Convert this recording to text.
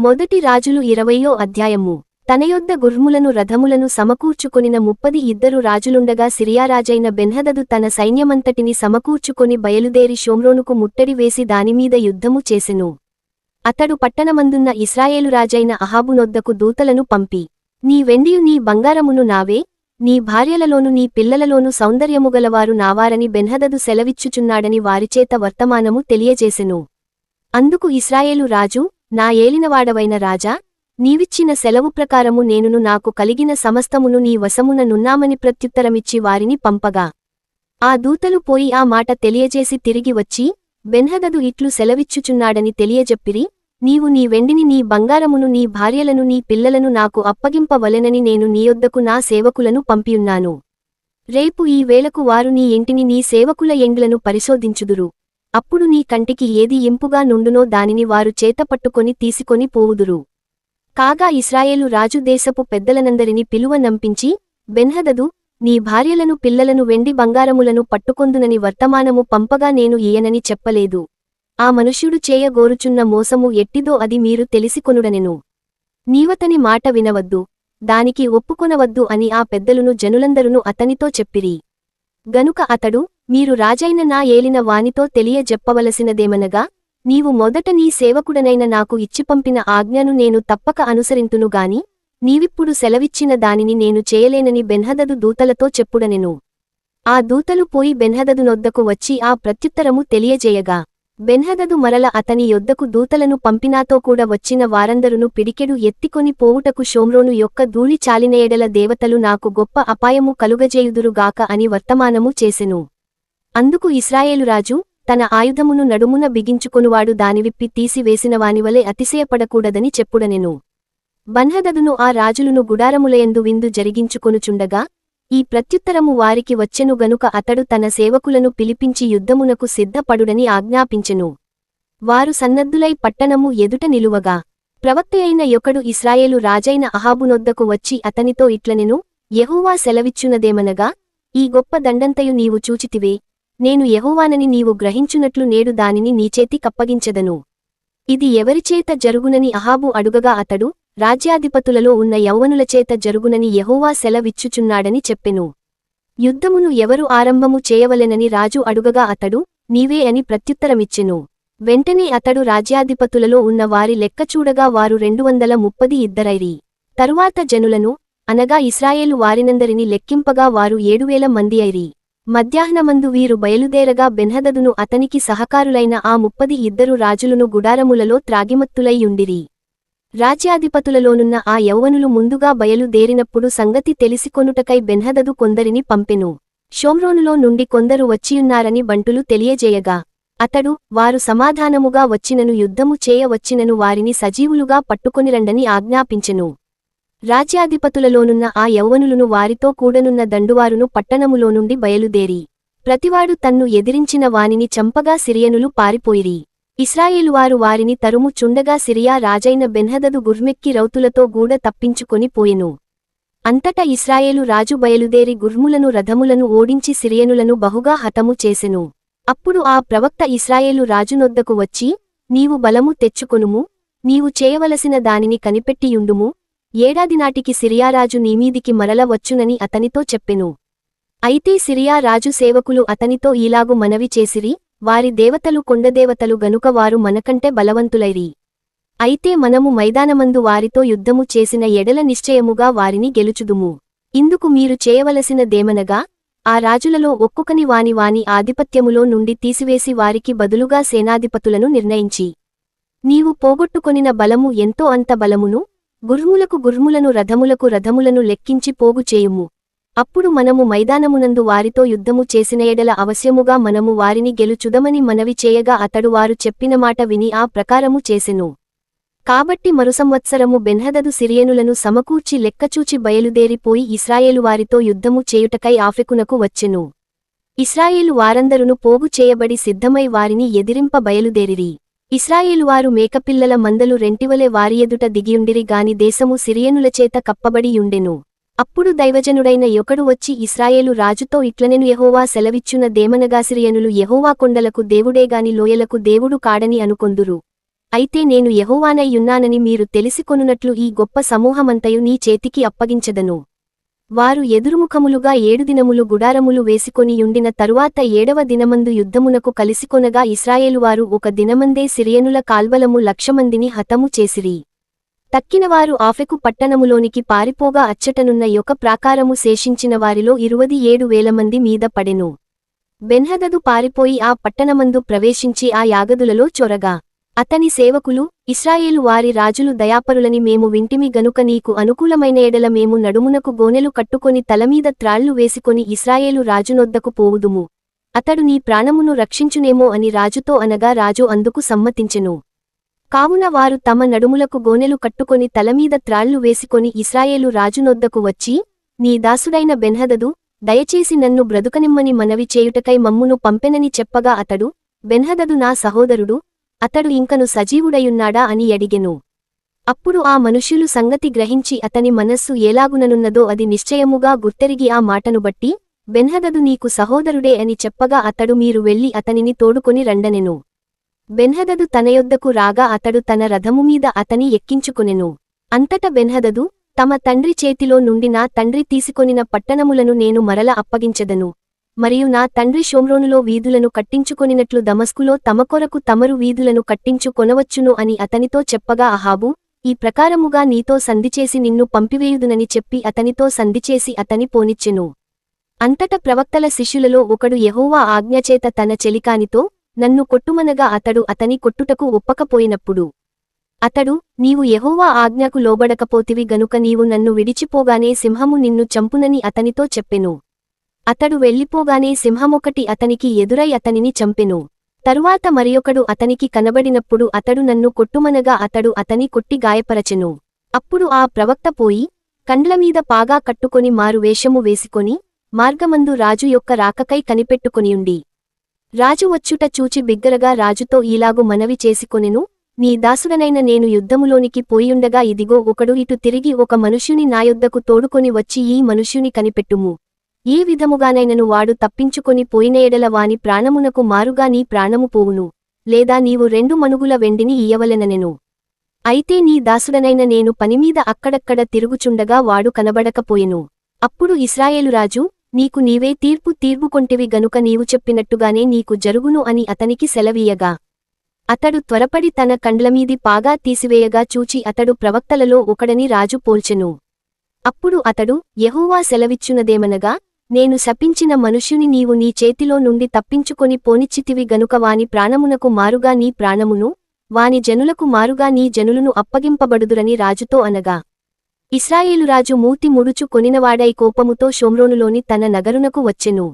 మొదటి రాజులు ఇరవయో అధ్యాయము. తనయొద్ద గుర్ములను రథములను సమకూర్చుకొనిన ముప్పది ఇద్దరు రాజులుండగా సిరియారాజైన బెన్హదదు తన సైన్యమంతటిని సమకూర్చుకొని బయలుదేరి షోమ్రోనుకు ముట్టడి వేసి దానిమీద యుద్ధము చేసెను. అతడు పట్టణమందున్న ఇస్రాయేలు రాజైన అహాబునొద్దకు దూతలను పంపి నీ వెండియు నీ బంగారమును నావే నీ భార్యలలోను నీ పిల్లలలోను సౌందర్యముగలవారు నావారని బెన్హదదు సెలవిచ్చుచున్నాడని వారిచేత వర్తమానము తెలియజేసెను. అందుకు ఇస్రాయేలు రాజు నా ఏలినవాడవైన రాజా నీవిచ్చిన సెలవు ప్రకారము నేనును నాకు కలిగిన సమస్తమును నీ వశమున నున్నామని ప్రత్యుత్తరమిచ్చి వారిని పంపగా. ఆ దూతలు పోయి ఆ మాట తెలియజేసి తిరిగి వచ్చి బెన్హదదు ఇట్లు సెలవిచ్చుచున్నాడని తెలియజెప్పిరి నీవు నీ వెండిని నీ బంగారమును నీ భార్యలను నీ పిల్లలను నాకు అప్పగింపవలెనని నేను నీయొద్దకు నా సేవకులను పంపియున్నాను. రేపు ఈ వేళకు వారు నీ ఇంటిని నీ సేవకుల ఎండ్లను పరిశోధించుదురు. అప్పుడు నీ కంటికి ఏది ఇంపుగా నుండునో దానిని వారు చేతపట్టుకొని తీసుకొని పోవుదురు. కాగా ఇస్రాయేలు రాజు దేశపు పెద్దలనందరిని పిలువ నంపించి బెన్హదదు నీ భార్యలను పిల్లలను వెండి బంగారములను పట్టుకొందునని వర్తమానము పంపగా నేను ఈయనని చెప్పలేదు. ఆ మనుష్యుడు చేయగోరుచున్న మోసము ఎట్టిదో అది మీరు తెలిసికొనుడనెను. నీవతని మాట వినవద్దు దానికి ఒప్పుకొనవద్దు అని ఆ పెద్దలును జనులందరును అతనితో చెప్పిరి. గనుక అతడు మీరు రాజైన నా ఏలిన వానితో తెలియజెప్పవలసినదేమనగా నీవు మొదట నీ సేవకుడనైన నాకు ఇచ్చిపంపిన ఆజ్ఞను నేను తప్పక అనుసరింతునుగాని నీవిప్పుడు సెలవిచ్చిన దానిని నేను చేయలేనని బెన్హదదు దూతలతో చెప్పుడనెను. ఆ దూతలు పోయి బెన్హదదు నొద్దకు వచ్చి ఆ ప్రత్యుత్తరము తెలియజేయగా బెన్హదదు మరల అతని యొద్దకు దూతలను పంపినాతో కూడా వచ్చిన వారందరును పిడికెడు ఎత్తికొని పోవుటకు షోమ్రోను యొక్క ధూళి చాలినయడల దేవతలు నాకు గొప్ప అపాయము కలుగజేయుదురుగాక అని వర్తమానము చేసెను. అందుకు ఇస్రాయేలురాజు తన ఆయుధమును నడుమున బిగించుకొనువాడు దానివిప్పి తీసివేసినవానివలే అతిశయపడకూడదని చెప్పుడనెను. బన్హదదును ఆ రాజులును గుడారములయందు విందు జరిగించుకొనుచుండగా ఈ ప్రత్యుత్తరము వారికి వచ్చెను గనుక అతడు తన సేవకులను పిలిపించి యుద్ధమునకు సిద్ధపడుడని ఆజ్ఞాపించెను. వారు సన్నద్ధులై పట్టణము ఎదుట నిలువగా ప్రవక్తయైన యొకడు ఇస్రాయేలు రాజైన అహాబునొద్దకు వచ్చి అతనితో ఇట్లనెను యహూవా సెలవిచ్చునదేమనగా ఈ గొప్ప దండంతయు నీవు చూచితివే నేను యహోవానని నీవు గ్రహించునట్లు నేడు దానిని నీచేతి కప్పగించదను. ఇది ఎవరిచేత జరుగునని అహాబు అడుగగా అతడు రాజ్యాధిపతులలో ఉన్న యౌవనులచేత జరుగునని యహోవా సెలవిచ్చుచున్నాడని చెప్పెను. యుద్ధమును ఎవరు ఆరంభము చేయవలెనని రాజు అడుగగా అతడు నీవే అని ప్రత్యుత్తరమిచ్చెను. వెంటనే అతడు రాజ్యాధిపతులలో ఉన్న వారి లెక్క చూడగా వారు రెండు వందల ముప్పది ఇద్దరైరి. తరువాత జనులను అనగా ఇస్రాయేలు వారినందరిని లెక్కింపగా వారు ఏడువేల మంది అయిరి మధ్యాహ్నమందు వీరు బయలుదేరగా బెన్హదదును అతనికి సహకారులైన ఆ ముప్పది ఇద్దరు రాజులను గుడారములలో త్రాగిమత్తులైయుండిరి రాజ్యాధిపతులలోనున్న ఆ యౌవనులు ముందుగా బయలుదేరినప్పుడు సంగతి తెలిసికొనుటకై బెన్హదదు కొందరిని పంపెను. షోమ్రోనులో నుండి కొందరు వచ్చియున్నారని బంటులు తెలియజేయగా అతడు వారు సమాధానముగా వచ్చినను యుద్ధము చేయవచ్చినను వారిని సజీవులుగా పట్టుకొనిరండని ఆజ్ఞాపించెను. రాజ్యాధిపతులలోనున్న ఆ యౌవనులను వారితో కూడనున్న దండువారును పట్టణములో నుండి బయలుదేరి ప్రతివాడు తన్ను ఎదిరించిన వానిని చంపగా సిరియనులు పారిపోయిరి. ఇస్రాయేలువారు వారిని తరుము చుండగా సిరియా రాజైన బెన్హదదు గుర్మెక్కి రౌతులతో గూడ తప్పించుకొని పోయెను. అంతటా ఇస్రాయేలు రాజు బయలుదేరి గుర్ములను రథములను ఓడించి సిరియనులను బహుగా హతము చేసెను. అప్పుడు ఆ ప్రవక్త ఇస్రాయేలు రాజునొద్దకు వచ్చి నీవు బలము తెచ్చుకొనుము నీవు చేయవలసిన దానిని కనిపెట్టియుండుము ఏడాది నాటికి సిరియారాజు నీమీదికి మరల వచ్చునని అతనితో చెప్పెను. అయితే సిరియా రాజు సేవకులు అతనితో ఈలాగు మనవి చేసిరి వారి దేవతలు కొండదేవతలు గనుక వారు మనకంటే బలవంతులైరి. అయితే మనము మైదానమందు వారితో యుద్ధము చేసిన ఎడల నిశ్చయముగా వారిని గెలుచుదుము. ఇందుకు మీరు చేయవలసిన దేమనగా ఆ రాజులలో ఒక్కొక్కని వాని వాని ఆధిపత్యములో నుండి తీసివేసి వారికి బదులుగా సేనాధిపతులను నిర్ణయించి. నీవు పోగొట్టుకొనిన బలము ఎంతో అంత బలమును గుర్ములకు గుర్ములను రథములకు రథములను లెక్కించి పోగు చేయుము. అప్పుడు మనము మైదానమునందు వారితో యుద్ధము చేసిన ఎడల అవశ్యముగా మనము వారిని గెలుచుదమని మనవి చేయగా అతడు వారు చెప్పిన మాట విని ఆ ప్రకారము చేసెను. కాబట్టి మరుసంవత్సరము బెన్హదదు సిరియనులను సమకూర్చి లెక్కచూచి బయలుదేరిపోయి ఇస్రాయేలు వారితో యుద్ధము చేయుటకై ఆఫెకునకు వచ్చెను. ఇస్రాయేలు వారందరును పోగు చేయబడి సిద్ధమై వారిని ఎదిరింప బయలుదేరిరి. ఇస్రాయేలువారు మేకపిల్లల మందలు రెంటివలే వారియెదుట దిగియుండిరి గాని దేశము సిరియనులచేత కప్పబడియుండెను అప్పుడు దైవజనుడైన యొకడు వచ్చి ఇస్రాయేలు రాజుతో ఇట్లనెను యహోవా సెలవిచ్చున దేమనగా సిరియనులు కొండలకు దేవుడేగాని లోయలకు దేవుడు కాడని అనుకొందురు. అయితే నేను యెహోవానయ్యున్నానని మీరు తెలిసికొనున్నట్లు ఈ గొప్ప సమూహమంతయు నీ చేతికి అప్పగించదను. వారు ఎదురుముఖములుగా ఏడు దినములు గుడారములు వేసికొని యుండిన తరువాత ఏడవ దినమందు యుద్ధమునకు కలిసికొనగా ఇస్రాయేలువారు ఒక దినమందే సిరియనుల కాల్వలము లక్షమందిని హతము చేసిరి. తక్కినవారు ఆఫెకు పట్టణములోనికి పారిపోగా అచ్చటనున్న యొక్క ప్రాకారము శేషించిన వారిలో ఇరువది ఏడు వేలమంది మీద పడెను. బెన్హదదు పారిపోయి ఆ పట్టణమందు ప్రవేశించి ఆ యాగదులలో చొరగా. అతని సేవకులు ఇస్రాయేలు వారి రాజులు దయాపరులని మేము వింటిమి గనుక నీకు అనుకూలమైన ఎడల మేము నడుమునకు గోనెలు కట్టుకొని తలమీద త్రాళ్ళు వేసికొని ఇస్రాయేలు రాజునొద్దకు పోవుదుము. అతడు నీ ప్రాణమును రక్షించునేమో అని రాజుతో అనగా రాజు అందుకు సమ్మతించెను. కావున వారు తమ నడుములకు గోనెలు కట్టుకొని తలమీద త్రాళ్ళు వేసికొని ఇస్రాయేలు రాజునొద్దకు వచ్చి నీ దాసుడైన బెన్హదదు దయచేసి నన్ను బ్రతుకనిమ్మని మనవి చేయుటకై మమ్మును పంపెనని చెప్పగా అతడు బెన్హదదు నా సహోదరుడు అతడు ఇంకను సజీవుడయున్నాడా అని అడిగెను. అప్పుడు ఆ మనుష్యులు సంగతి గ్రహించి అతని మనస్సు ఏలాగుననున్నదో అది నిశ్చయముగా గుర్తెరిగి ఆ మాటను బట్టి బెన్హదదు నీకు సహోదరుడే అని చెప్పగా అతడు మీరు వెళ్ళి అతనిని తోడుకొని రండనెను. బెన్హదదు తనయొద్దకు రాగా అతడు తన రథము మీద అతని ఎక్కించుకునెను. అంతట బెన్హదదు తమ తండ్రి చేతిలో నుండి నా తండ్రి తీసుకొనిన పట్టణములను నేను మరల అప్పగించదను. మరియు నా తండ్రి షోమ్రోనులో వీధులను కట్టించుకొనినట్లు దమస్కులో తమ కొరకు తమరు వీధులను కట్టించు కొనవచ్చును అని అతనితో చెప్పగా అహాబు ఈ ప్రకారముగా నీతో సంధిచేసి నిన్ను పంపివేయుదునని చెప్పి అతనితో సంధిచేసి అతని పోనిచ్చెను. అంతట ప్రవక్తల శిష్యులలో ఒకడు యహోవా ఆజ్ఞచేత తన చెలికానితో నన్ను కొట్టుమనగా అతడు అతని కొట్టుటకు ఒప్పకపోయినప్పుడు. అతడు నీవు ఎహోవా ఆజ్ఞకు లోబడకపోతివి గనుక నీవు నన్ను విడిచిపోగానే సింహము నిన్ను చంపునని అతనితో చెప్పెను. అతడు వెళ్ళిపోగానే సింహమొకటి అతనికి ఎదురై అతనిని చంపెను. తరువాత మరియొకడు అతనికి కనబడినప్పుడు అతడు నన్ను కొట్టుమనగా అతడు అతని కొట్టి గాయపరచెను. అప్పుడు ఆ ప్రవక్త పోయి కండ్లమీద పాగా కట్టుకొని మారు వేషము వేసికొని మార్గమందు రాజు యొక్క రాకకై కనిపెట్టుకొనియుండి. రాజు వచ్చుట చూచి బిగ్గరగా రాజుతో ఈలాగు మనవి చేసుకొనెను నీ దాసుడనైన నేను యుద్ధములోనికి పోయుండగా ఇదిగో ఒకడు ఇటు తిరిగి ఒక మనుష్యుని నాయొద్దకు తోడుకొని వచ్చి ఈ మనుష్యుని కనిపెట్టుము. ఏ విధముగానైనను వాడు తప్పించుకొని పోయిన ఎడల వాని ప్రాణమునకు మారుగా నీ ప్రాణము పోవును లేదా నీవు రెండు మనుగుల వెండిని ఇయ్యవలెననెను. అయితే నీ దాసుడనైన నేను పనిమీద అక్కడక్కడ తిరుగుచుండగా వాడు కనబడకపోయెను. అప్పుడు ఇస్రాయేలురాజు నీకు నీవే తీర్పు తీర్పుకొంటివి గనుక నీవు చెప్పినట్టుగానే నీకు జరుగును అని అతనికి సెలవీయగా. అతడు త్వరపడి తన కండ్లమీది పాగా తీసివేయగా చూచి అతడు ప్రవక్తలలో ఒకడని రాజు పోల్చెను. అప్పుడు అతడు యెహోవా సెలవిచ్చునదేమనగా నేను శపించిన మనుష్యుని నీవు నీ చేతిలో నుండి తప్పించుకొని పోనిచ్చితివి గనుక వాని ప్రాణమునకు మారుగా నీ ప్రాణమును వాని జనులకు మారుగా నీ జనులను అప్పగింపబడుదురని రాజుతో అనగా. ఇస్రాయేలురాజు మూతి ముడుచు కొనినవాడై కోపముతో షోమ్రోనులోని తన నగరునకు వచ్చెను.